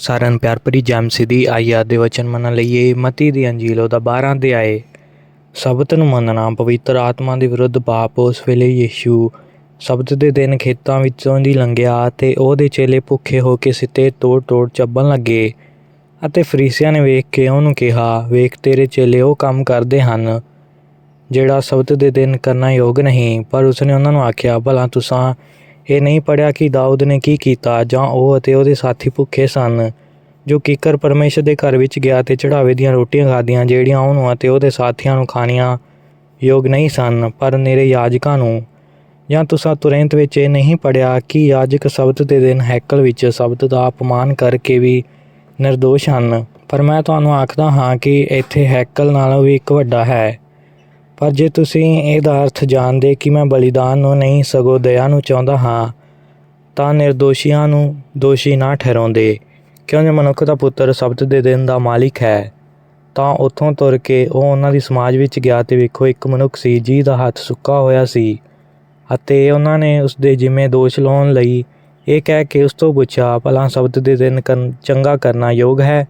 ਸਾਰਿਆਂ ਨੂੰ ਪਿਆਰ ਭਰੀ ਜੈਮ ਦੀ ਆਇਆ ਦੇ ਵਚਨ ਮੰਨ ਲਈਏ ਮਤੀ ਦੀ ਅੰਜੀਲ ਉਹਦਾ 12 ਆਏ। ਸਬਤ ਨੂੰ ਮੰਨਣਾ, ਪਵਿੱਤਰ ਆਤਮਾ ਦੇ ਵਿਰੁੱਧ ਪਾਪ, ਉਸ ਵੇਲੇ ਯੀਸ਼ੂ ਸਬਤ ਦੇ ਦਿਨ ਖੇਤਾਂ ਵਿੱਚੋਂ ਦੀ ਲੰਘਿਆ ਤੇ ਉਹਦੇ ਚੇਲੇ ਭੁੱਖੇ ਹੋ ਕੇ ਸਿੱਤੇ ਤੋੜ ਤੋੜ ਚੱਬਣ ਲੱਗੇ ਅਤੇ ਫਰੀਸੀਆਂ ਨੇ ਵੇਖ ਕੇ ਉਹਨੂੰ ਕਿਹਾ, ਵੇਖ ਤੇਰੇ ਚੇਲੇ ਉਹ ਕੰਮ ਕਰਦੇ ਹਨ ਜਿਹੜਾ ਸਬਤ ਦੇ ਦਿਨ ਕਰਨਾ ਯੋਗ ਨਹੀਂ, ਪਰ ਉਸਨੇ ਉਹਨਾਂ ਨੂੰ ਆਖਿਆ, ਭਲਾ ਤੁਸਾਂ ਇਹ ਨਹੀਂ ਪੜਿਆ ਕਿ ਦਾਊਦ ਨੇ ਕੀ ਕੀਤਾ ਜਾਂ ਉਹ ਅਤੇ ਉਹਦੇ ਸਾਥੀ ਭੁੱਖੇ ਸਨ, ਜੋ ਕੀਕਰ ਪਰਮੇਸ਼ਰ ਦੇ ਘਰ ਵਿੱਚ ਗਿਆ ਤੇ ਚੜਾਵੇ ਦੀਆਂ ਰੋਟੀਆਂ ਖਾਧੀਆਂ, ਜਿਹੜੀਆਂ ਉਹਨੂੰ ਅਤੇ ਉਹਦੇ ਸਾਥੀਆਂ ਨੂੰ ਖਾਣੀਆਂ ਯੋਗ ਨਹੀਂ ਸਨ, ਪਰ ਨੇਰੇ ਯਾਜਕਾਂ ਨੂੰ। ਜਾਂ ਤੁਸਾਂ ਤੁਰੰਤ ਵਿੱਚ ਇਹ ਨਹੀਂ ਪੜਿਆ ਕਿ ਯਾਜਕ ਸਬਤ ਦੇ ਦਿਨ ਹੈਕਲ ਵਿੱਚ ਸਬਤ ਦਾ ਅਪਮਾਨ ਕਰਕੇ ਵੀ ਨਿਰਦੋਸ਼ ਹਨ। ਪਰ ਮੈਂ ਤੁਹਾਨੂੰ ਆਖਦਾ ਹਾਂ ਕਿ ਇੱਥੇ ਹੈਕਲ ਨਾਲੋਂ ਵੀ ਇੱਕ ਵੱਡਾ ਹੈ। ਪਰ ਜੇ ਤੁਸੀਂ ਇਹਦਾ ਅਰਥ ਜਾਣਦੇ ਕਿ ਮੈਂ ਬਲੀਦਾਨ ਨੂੰ ਨਹੀਂ ਸਗੋਂ ਦਇਆ ਨੂੰ ਚਾਹੁੰਦਾ ਹਾਂ, ਤਾਂ ਨਿਰਦੋਸ਼ੀਆਂ ਨੂੰ ਦੋਸ਼ੀ ਨਾ ਠਹਿਰਾਉਂਦੇ। ਕਿਉਂਕਿ ਮਨੁੱਖ ਦਾ ਪੁੱਤਰ ਸਬਤ ਦੇ ਦਿਨ ਦਾ ਮਾਲਿਕ ਹੈ, ਤਾਂ ਉੱਥੋਂ ਤੁਰ ਕੇ ਉਹ ਉਹਨਾਂ ਦੀ ਸਮਾਜ ਵਿੱਚ ਗਿਆ ਤੇ ਵੇਖੋ ਇੱਕ ਮਨੁੱਖ ਸੀ ਜਿਹਦਾ ਹੱਥ ਸੁੱਕਾ ਹੋਇਆ ਸੀ ਅਤੇ ਉਹਨਾਂ ਨੇ ਉਸ ਦੇ ਜਿੰਮੇ ਦੋਸ਼ ਲਾਉਣ ਲਈ ਇਹ ਕਹਿ ਕੇ ਉਸ ਤੋਂ ਪੁੱਛਿਆ, ਭਲਾ ਸਬਤ ਦੇ ਦਿਨ ਕਰਨ- ਚੰਗਾ ਕਰਨਾ ਯੋਗ ਹੈ?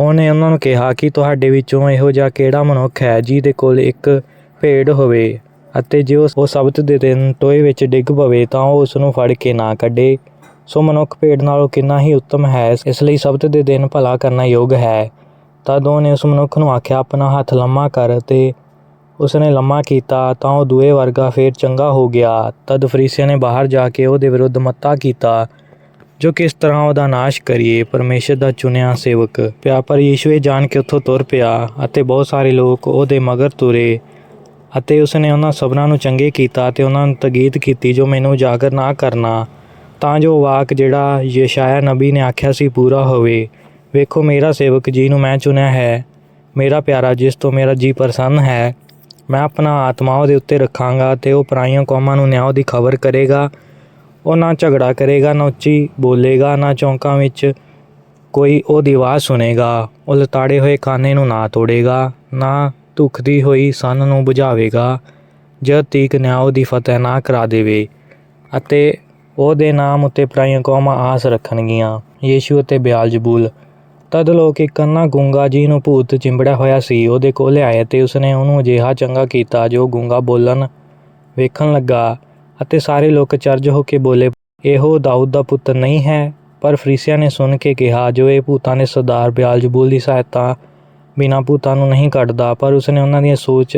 ਉਹਨੇ ਉਹਨਾਂ ਨੂੰ ਕਿਹਾ ਕਿ ਤੁਹਾਡੇ ਵਿੱਚੋਂ ਇਹੋ ਜਿਹਾ ਕਿਹੜਾ ਮਨੁੱਖ ਹੈ ਜਿਹਦੇ ਕੋਲ ਇੱਕ ਭੇਡ ਹੋਵੇ ਅਤੇ ਜੇ ਉਹ ਸਬਤ ਦੇ ਦਿਨ ਟੋਏ ਵਿੱਚ ਡਿੱਗ ਪਵੇ ਤਾਂ ਉਹ ਉਸ ਨੂੰ ਫੜ ਕੇ ਨਾ ਕੱਢੇ। ਸੋ ਮਨੁੱਖ ਭੇਡ ਨਾਲੋਂ ਕਿੰਨਾ ਹੀ ਉੱਤਮ ਹੈ, ਇਸ ਲਈ ਸਬਤ ਦੇ ਦਿਨ ਭਲਾ ਕਰਨਾ ਯੋਗ ਹੈ। ਤਦ ਉਹਨੇ ਉਸ ਮਨੁੱਖ ਨੂੰ ਆਖਿਆ, ਆਪਣਾ ਹੱਥ ਲੰਮਾ ਕਰ ਤੇ ਉਸਨੇ ਲੰਮਾ ਕੀਤਾ ਤਾਂ ਉਹ ਦੂਏ ਵਰਗਾ ਫੇਰ ਚੰਗਾ ਹੋ ਗਿਆ। ਤਦ ਫਰੀਸੀਆਂ ਨੇ ਬਾਹਰ ਜਾ ਕੇ ਉਹਦੇ ਵਿਰੁੱਧ ਮੱਤਾ ਕੀਤਾ। ਜੋ ਕਿਸ ਤਰ੍ਹਾਂ ਉਹਦਾ ਨਾਸ਼ ਕਰੀਏ, ਪਰਮੇਸ਼ਰ ਦਾ ਚੁਣਿਆ ਸੇਵਕ। ਪਿਆ ਪਰ ਯੀਸ਼ੂ ਇਹ ਜਾਣ ਕੇ ਉੱਥੋਂ ਤੁਰ ਪਿਆ ਅਤੇ ਬਹੁਤ ਸਾਰੇ ਲੋਕ ਉਹਦੇ ਮਗਰ ਤੁਰੇ ਅਤੇ ਉਸਨੇ ਉਹਨਾਂ ਸਭਨਾਂ ਨੂੰ ਚੰਗੇ ਕੀਤਾ ਤੇ ਉਹਨਾਂ ਨੂੰ ਤਗੀਦ ਕੀਤੀ, ਜੋ ਮੈਨੂੰ ਉਜਾਗਰ ਨਾ ਕਰਨਾ, ਤਾਂ ਜੋ ਵਾਕ ਜਿਹੜਾ ਯਸ਼ਾਇਆ ਨਬੀ ਨੇ ਆਖਿਆ ਸੀ ਪੂਰਾ ਹੋਵੇ। ਵੇਖੋ, ਮੇਰਾ ਸੇਵਕ ਜੀ ਨੂੰ ਮੈਂ ਚੁਣਿਆ ਹੈ। ਮੇਰਾ ਪਿਆਰਾ, ਜਿਸ ਤੋਂ ਮੇਰਾ ਜੀ ਪ੍ਰਸੰਨ ਹੈ, ਮੈਂ ਆਪਣਾ ਆਤਮਾ ਉਹਦੇ ਉੱਤੇ ਰੱਖਾਂਗਾ ਤੇ ਉਹ ਪਰਾਈਆਂ ਕੌਮਾਂ ਨੂੰ ਨਿਆਂ ਦੀ ਖਬਰ ਕਰੇਗਾ। ਉਹ ਨਾ ਝਗੜਾ ਕਰੇਗਾ, ਨਾ ਉੱਚੀ ਬੋਲੇਗਾ, ਨਾ ਚੌਂਕਾਂ ਵਿੱਚ ਕੋਈ ਉਹਦੀ ਆਵਾਜ਼ ਸੁਨੇਗਾ ਉਹ ਲਤਾੜੇ ਹੋਏ ਖਾਨੇ ਨੂੰ ਨਾ ਤੋੜੇਗਾ, ਨਾ ਧੁਖਦੀ ਹੋਈ ਸੰਨ ਨੂੰ ਬੁਝਾਵੇਗਾ, ਜਦ ਤੀਕ ਨਿਆਂ ਉਹਦੀ ਫਤਿਹ ਨਾ ਕਰਾ ਦੇਵੇ ਅਤੇ ਉਹਦੇ ਨਾਮ ਉੱਤੇ ਪਰਾਈਆਂ ਕੌਮਾਂ ਆਸ ਰੱਖਣਗੀਆਂ। ਯੀਸ਼ੂ ਅਤੇ ਬਿਆਲਜਬੂਲ ਤਦ ਲੋਕ ਇੱਕ ਅੰਨਾ ਗੁੰਗਾ ਜੀ ਨੂੰ ਭੂਤ ਚਿੰਬੜਿਆ ਹੋਇਆ ਸੀ, ਉਹਦੇ ਕੋਲ ਆਏ ਤੇ ਉਸਨੇ ਉਹਨੂੰ ਅਜਿਹਾ ਚੰਗਾ ਕੀਤਾ ਜੋ ਗੁੰਗਾ ਬੋਲਣ, ਵੇਖਣ ਲੱਗਾ। ਅਤੇ ਸਾਰੇ ਲੋਕ ਚਰਜ ਹੋ ਕੇ ਬੋਲੇ, ਇਹੋ ਦਾਊਦ ਦਾ ਪੁੱਤਰ ਨਹੀਂ ਹੈ। ਪਰ ਫਰੀਸੀਆਂ ਨੇ ਸੁਣ ਕੇ ਕਿਹਾ, ਜੋ ਇਹ ਭੂਤਾਂ ਦੇ ਸਰਦਾਰ ਬਿਆਲਜਬੂਲ ਦੀ ਸਹਾਇਤਾ ਬਿਨਾਂ ਭੂਤਾਂ ਨੂੰ ਨਹੀਂ ਕੱਢਦਾ। ਪਰ ਉਸਨੇ ਉਹਨਾਂ ਦੀਆਂ ਸੋਚ,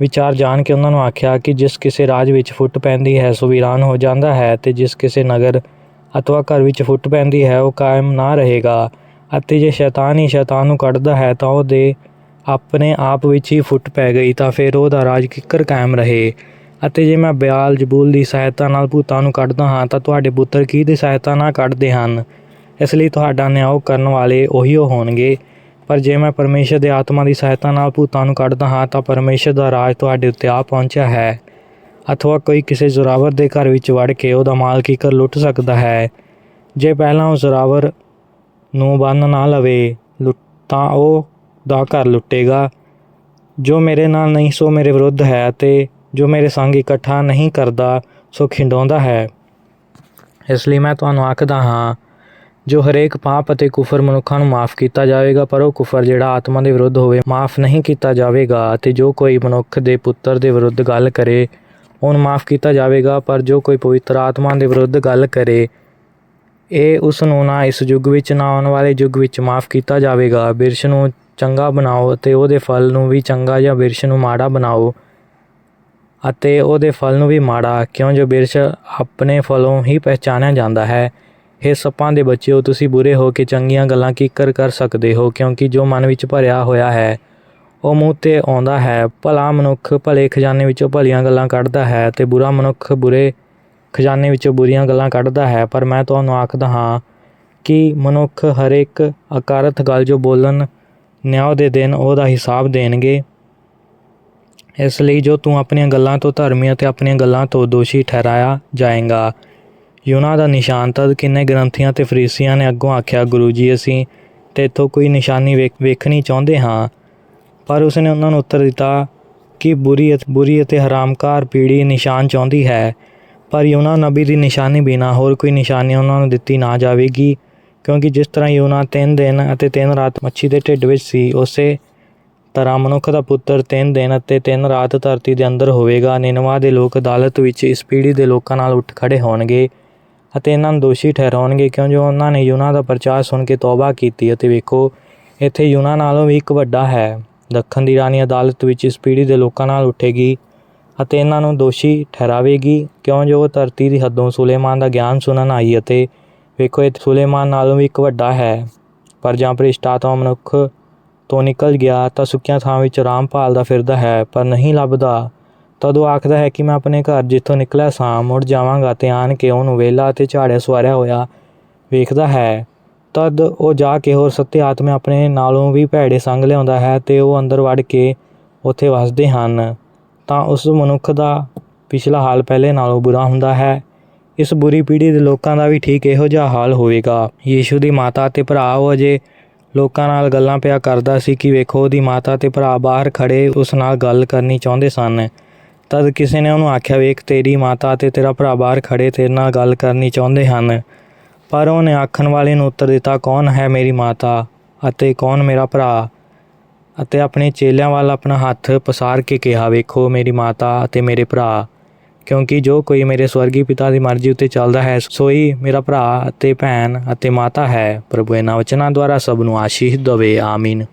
ਵਿਚਾਰ ਜਾਣ ਕੇ ਉਹਨਾਂ ਨੂੰ ਆਖਿਆ ਕਿ ਜਿਸ ਕਿਸੇ ਰਾਜ ਵਿੱਚ ਫੁੱਟ ਪੈਂਦੀ ਹੈ, ਸੋ ਵੀਰਾਨ ਹੋ ਜਾਂਦਾ ਹੈ ਤੇ ਜਿਸ ਕਿਸੇ ਨਗਰ ਅਥਵਾ ਘਰ ਵਿੱਚ ਫੁੱਟ ਪੈਂਦੀ ਹੈ, ਉਹ ਕਾਇਮ ਨਾ ਰਹੇਗਾ। ਅਤੇ ਜੇ ਸ਼ੈਤਾਨ ਹੀ ਸ਼ੈਤਾਨ ਨੂੰ ਕੱਢਦਾ ਹੈ, ਤਾਂ ਉਹਦੇ ਆਪਣੇ ਆਪ ਵਿੱਚ ਹੀ ਫੁੱਟ ਪੈ ਗਈ, ਤਾਂ ਫਿਰ ਉਹਦਾ ਰਾਜ ਕਿੱਕਰ ਕਾਇਮ ਰਹੇ। ਅਤੇ ਜੇ ਮੈਂ ਬਿਆਲ ਜਬੂਲ ਦੀ ਸਹਾਇਤਾ ਨਾਲ ਭੂਤਾਂ ਨੂੰ ਕੱਢਦਾ ਹਾਂ, ਤਾਂ ਤੁਹਾਡੇ ਪੁੱਤਰ ਕੀ ਦੀ ਸਹਾਇਤਾ ਨਾਲ ਕੱਢਦੇ ਹਨ? ਇਸ ਲਈ ਤੁਹਾਡਾ ਨਿਆਂ ਕਰਨ ਵਾਲੇ ਉਹੀ ਉਹ ਹੋਣਗੇ। ਪਰ ਜੇ ਮੈਂ ਪਰਮੇਸ਼ਰ ਦੇ ਆਤਮਾ ਦੀ ਸਹਾਇਤਾ ਨਾਲ ਭੂਤਾਂ ਨੂੰ ਕੱਢਦਾ ਹਾਂ, ਤਾਂ ਪਰਮੇਸ਼ਰ ਦਾ ਰਾਜ ਤੁਹਾਡੇ ਉੱਤੇ ਆ ਪਹੁੰਚਿਆ ਹੈ। ਅਥਵਾ ਕੋਈ ਕਿਸੇ ਜ਼ੋਰਾਵਰ ਦੇ ਘਰ ਵਿੱਚ ਵੜ ਕੇ ਉਹਦਾ ਮਾਲ ਕੀਕਰ ਲੁੱਟ ਸਕਦਾ ਹੈ। ਜੇ ਪਹਿਲਾਂ ਉਹ ਜ਼ੋਰਾਵਰ ਨੂੰ ਬੰਨ ਨਾ ਲਵੇ, ਲੁੱਟ, ਤਾਂ ਉਹ ਦਾ ਘਰ ਲੁੱਟੇਗਾ। ਜੋ ਮੇਰੇ ਨਾਲ ਨਹੀਂ, ਸੋ ਮੇਰੇ ਵਿਰੁੱਧ ਹੈ ਤੇ ਜੋ ਮੇਰੇ ਸੰਗ ਇਕੱਠਾ ਨਹੀਂ ਕਰਦਾ, ਸੋ ਖਿੰਡਾਉਂਦਾ ਹੈ। ਇਸ ਲਈ ਮੈਂ ਤੁਹਾਨੂੰ ਆਖਦਾ ਹਾਂ, ਜੋ ਹਰੇਕ ਪਾਪ ਅਤੇ ਕੁਫਰ ਮਨੁੱਖਾਂ ਨੂੰ ਮਾਫ ਕੀਤਾ ਜਾਵੇਗਾ, ਪਰ ਉਹ ਕੁਫਰ ਜਿਹੜਾ ਆਤਮਾ ਦੇ ਵਿਰੁੱਧ ਹੋਵੇ, ਮਾਫ ਨਹੀਂ ਕੀਤਾ ਜਾਵੇਗਾ ਅਤੇ ਜੋ ਕੋਈ ਮਨੁੱਖ ਦੇ ਪੁੱਤਰ ਦੇ ਵਿਰੁੱਧ ਗੱਲ ਕਰੇ, ਉਹਨੂੰ ਮਾਫ ਕੀਤਾ ਜਾਵੇਗਾ, ਪਰ ਜੋ ਕੋਈ ਪਵਿੱਤਰ ਆਤਮਾ ਦੇ ਵਿਰੁੱਧ ਗੱਲ ਕਰੇ, ਇਹ ਉਸ ਨੂੰ ਨਾ ਇਸ ਯੁੱਗ ਵਿੱਚ, ਨਾ ਆਉਣ ਵਾਲੇ ਯੁੱਗ ਵਿੱਚ ਮਾਫ ਕੀਤਾ ਜਾਵੇਗਾ। ਬਿਰਸ਼ ਨੂੰ ਚੰਗਾ ਬਣਾਓ ਅਤੇ ਉਹਦੇ ਫਲ ਨੂੰ ਵੀ ਚੰਗਾ ਜਾਂ ਬਿਰਸ਼ ਨੂੰ ਮਾੜਾ ਬਣਾਓ। ਅਤੇ ਉਹਦੇ ਫਲ ਨੂੰ ਵੀ ਮਾੜਾ, ਕਿਉਂ ਜੋ ਬਿਰਸ਼ ਆਪਣੇ ਫਲੋਂ ਹੀ ਪਹਿਚਾਨਿਆ ਜਾਂਦਾ ਹੈ। ਇਹ ਸੱਪਾਂ ਦੇ ਬੱਚਿਓ, ਤੁਸੀਂ ਬੁਰੇ ਹੋ ਕੇ ਚੰਗੀਆਂ ਗੱਲਾਂ ਕੀਕਰ ਕਰ ਸਕਦੇ ਹੋ, ਕਿਉਂਕਿ ਜੋ ਮਨ ਵਿੱਚ ਭਰਿਆ ਹੋਇਆ ਹੈ, ਉਹ ਮੂੰਹ ਤੇ ਆਉਂਦਾ ਹੈ। ਭਲਾ ਮਨੁੱਖ ਭਲੇ ਖਜ਼ਾਨੇ ਵਿੱਚੋਂ ਭਲੀਆਂ ਗੱਲਾਂ ਕੱਢਦਾ ਹੈ ਤੇ ਬੁਰਾ ਮਨੁੱਖ ਬੁਰੇ ਖਜ਼ਾਨੇ ਵਿੱਚੋਂ ਬੁਰੀਆਂ ਗੱਲਾਂ ਕੱਢਦਾ ਹੈ। ਪਰ ਮੈਂ ਤੁਹਾਨੂੰ ਆਖਦਾ ਹਾਂ ਕਿ ਮਨੁੱਖ ਹਰੇਕ ਇੱਕ ਅਕਾਰਤ ਗੱਲ ਜੋ ਬੋਲਣ, ਨਿਆਂ ਦੇ ਦਿਨ ਉਹਦਾ ਹਿਸਾਬ ਦੇਣਗੇ। ਇਸ ਲਈ ਜੋ ਤੂੰ ਆਪਣੀਆਂ ਗੱਲਾਂ ਤੋਂ ਧਰਮੀ ਅਤੇ ਆਪਣੀਆਂ ਗੱਲਾਂ ਤੋਂ ਦੋਸ਼ੀ ਠਹਿਰਾਇਆ ਜਾਏਗਾ। ਯੂਨਾ ਦਾ ਨਿਸ਼ਾਨ ਤਦ ਕਿੰਨੇ ਗ੍ਰੰਥੀਆਂ ਤੇ ਫਰੀਸੀਆਂ ਨੇ ਅੱਗੋਂ ਆਖਿਆ, ਗੁਰੂ ਜੀ, ਅਸੀਂ ਤੇਥੋਂ ਕੋਈ ਨਿਸ਼ਾਨੀ ਵੇਖ- ਵੇਖਣੀ ਚਾਹੁੰਦੇ ਹਾਂ। ਪਰ ਉਸਨੇ ਉਹਨਾਂ ਨੂੰ ਉੱਤਰ ਦਿੱਤਾ ਕਿ ਬੁਰੀ ਅਤੇ ਬੁਰੀ ਅਤੇ ਹਰਾਮਕਾਰ ਪੀੜ੍ਹੀ ਨਿਸ਼ਾਨ ਚਾਹੁੰਦੀ ਹੈ, ਪਰ ਯੂਨਾ ਨਬੀ ਦੀ ਨਿਸ਼ਾਨੀ ਬਿਨਾ ਹੋਰ ਕੋਈ ਨਿਸ਼ਾਨੀ ਉਹਨਾਂ ਨੂੰ ਦਿੱਤੀ ਨਾ ਜਾਵੇਗੀ, ਕਿਉਂਕਿ ਜਿਸ ਤਰ੍ਹਾਂ ਯੂਨਾ ਤਿੰਨ ਦਿਨ ਅਤੇ ਤਿੰਨ ਰਾਤ ਮੱਛੀ ਦੇ ਢਿੱਡ ਵਿੱਚ ਸੀ, ਉਸੇ ਤਰ੍ਹਾਂ ਮਨੁੱਖ ਦਾ ਪੁੱਤਰ ਤਿੰਨ ਦਿਨ ਅਤੇ ਤਿੰਨ ਰਾਤ ਧਰਤੀ ਦੇ ਅੰਦਰ ਹੋਵੇਗਾ, ਨਿਨਵਾ ਦੇ ਲੋਕ ਅਦਾਲਤ ਵਿੱਚ ਇਸ ਪੀੜ੍ਹੀ ਦੇ ਲੋਕਾਂ ਨਾਲ ਉੱਠ ਖੜੇ ਹੋਣਗੇ ਅਤੇ ਇਹਨਾਂ ਨੂੰ ਦੋਸ਼ੀ ਠਹਿਰਾਉਣਗੇ ਕਿਉਂ ਜੋ ਉਹਨਾਂ ਨੇ ਯੂਨਾ ਦਾ ਪ੍ਰਚਾਰ ਸੁਣ ਕੇ ਤੌਬਾ ਕੀਤੀ ਅਤੇ ਵੇਖੋ, ਇੱਥੇ ਯੂਨਾ ਨਾਲੋਂ ਵੀ ਇੱਕ ਵੱਡਾ ਹੈ। ਦੱਖਣ ਦੀ ਰਾਣੀ ਅਦਾਲਤ ਵਿੱਚ ਇਸ ਪੀੜ੍ਹੀ ਦੇ ਲੋਕਾਂ ਨਾਲ ਉੱਠੇਗੀ ਅਤੇ ਇਹਨਾਂ ਨੂੰ ਦੋਸ਼ੀ ਠਹਿਰਾਵੇਗੀ ਕਿਉਂ ਜੋ ਉਹ ਧਰਤੀ ਦੀ ਹੱਦੋਂ ਸੁਲੇਮਾਨ ਦਾ ਗਿਆਨ ਸੁਣਨ ਆਈ ਅਤੇ ਵੇਖੋ, ਇਹ ਸੁਲੇਮਾਨ ਨਾਲੋਂ ਵੀ ਇੱਕ ਵੱਡਾ ਹੈ। ਪਰ ਜਾਂ ਭ੍ਰਿਸ਼ਟ ਆਤਮਾ ਮਨੁੱਖ ਤੋਂ ਨਿਕਲ ਗਿਆ ਤਾਂ ਸੁੱਕੀਆਂ ਥਾਂ ਵਿੱਚ ਆਰਾਮ ਭਾਲਦਾ ਫਿਰਦਾ ਹੈ, ਪਰ ਨਹੀਂ ਲੱਭਦਾ। ਤਦ ਉਹ ਆਖਦਾ ਹੈ ਕਿ ਮੈਂ ਆਪਣੇ ਘਰ ਜਿੱਥੋਂ ਨਿਕਲਿਆ ਸਾਂ, ਮੁੜ ਜਾਵਾਂਗਾ ਤੇ ਆਣ ਕੇ ਉਹਨੂੰ ਵੇਲਾ ਤੇ ਝਾੜਿਆ ਸਵਾਰਿਆ ਹੋਇਆ ਵੇਖਦਾ ਹੈ। ਤਦ ਉਹ ਜਾ ਕੇ ਹੋਰ ਸੱਤੇ ਆਤਮੇ ਆਪਣੇ ਨਾਲੋਂ ਵੀ ਭੈੜੇ ਸੰਗ ਲਿਆਉਂਦਾ ਹੈ ਤੇ ਉਹ ਅੰਦਰ ਵੜ ਕੇ ਉੱਥੇ ਵਸਦੇ ਹਨ। ਤਾਂ ਉਸ ਮਨੁੱਖ ਦਾ ਪਿਛਲਾ ਹਾਲ ਪਹਿਲੇ ਨਾਲੋਂ ਬੁਰਾ ਹੁੰਦਾ ਹੈ। ਇਸ ਬੁਰੀ ਪੀੜ੍ਹੀ ਦੇ ਲੋਕਾਂ ਦਾ ਵੀ ਠੀਕ ਇਹੋ ਜਿਹਾ ਹਾਲ ਹੋਵੇਗਾ। ਯੀਸ਼ੂ ਦੀ ਮਾਤਾ ਤੇ ਭਰਾ ਉਹ ਅਜੇ ਲੋਕਾਂ ਨਾਲ ਗੱਲਾਂ ਪਿਆ ਕਰਦਾ ਸੀ ਕਿ ਵੇਖੋ ਉਹਦੀ ਮਾਤਾ ਤੇ ਭਰਾ ਬਾਹਰ ਖੜੇ ਉਸ ਨਾਲ ਗੱਲ ਕਰਨੀ ਚਾਹੁੰਦੇ ਸਨ। ਤਦ ਕਿਸੇ ਨੇ ਉਹਨੂੰ ਆਖਿਆ, ਵੇਖ, ਤੇਰੀ ਮਾਤਾ ਤੇ ਤੇਰਾ ਭਰਾ ਬਾਹਰ ਖੜੇ ਤੇਰੇ ਨਾਲ ਗੱਲ ਕਰਨੀ ਚਾਹੁੰਦੇ ਹਨ। ਪਰ ਉਹਨੇ ਆਖਣ ਵਾਲੇ ਨੂੰ ਉੱਤਰ ਦਿੱਤਾ, ਕੌਣ ਹੈ ਮੇਰੀ ਮਾਤਾ ਅਤੇ ਕੌਣ ਮੇਰਾ ਭਰਾ ਅਤੇ ਆਪਣੇ ਚੇਲਿਆਂ ਵੱਲ ਆਪਣਾ ਹੱਥ ਪਸਾਰ ਕੇ ਕਿਹਾ, ਵੇਖੋ ਮੇਰੀ ਮਾਤਾ ਅਤੇ ਮੇਰੇ ਭਰਾ ਕਿਉਂਕਿ ਜੋ ਕੋਈ ਮੇਰੇ ਸਵਰਗੀ ਪਿਤਾ ਦੀ ਮਰਜ਼ੀ ਉੱਤੇ ਚੱਲਦਾ ਹੈ, ਸੋਈ ਮੇਰਾ ਭਰਾ ਅਤੇ ਭੈਣ ਅਤੇ ਮਾਤਾ ਹੈ। ਪ੍ਰਭੂ ਇਹਨਾਂ ਵਚਨਾਂ ਦੁਆਰਾ ਸਭ ਨੂੰ ਆਸ਼ੀਸ਼ ਦੇਵੇ, ਆਮੀਨ।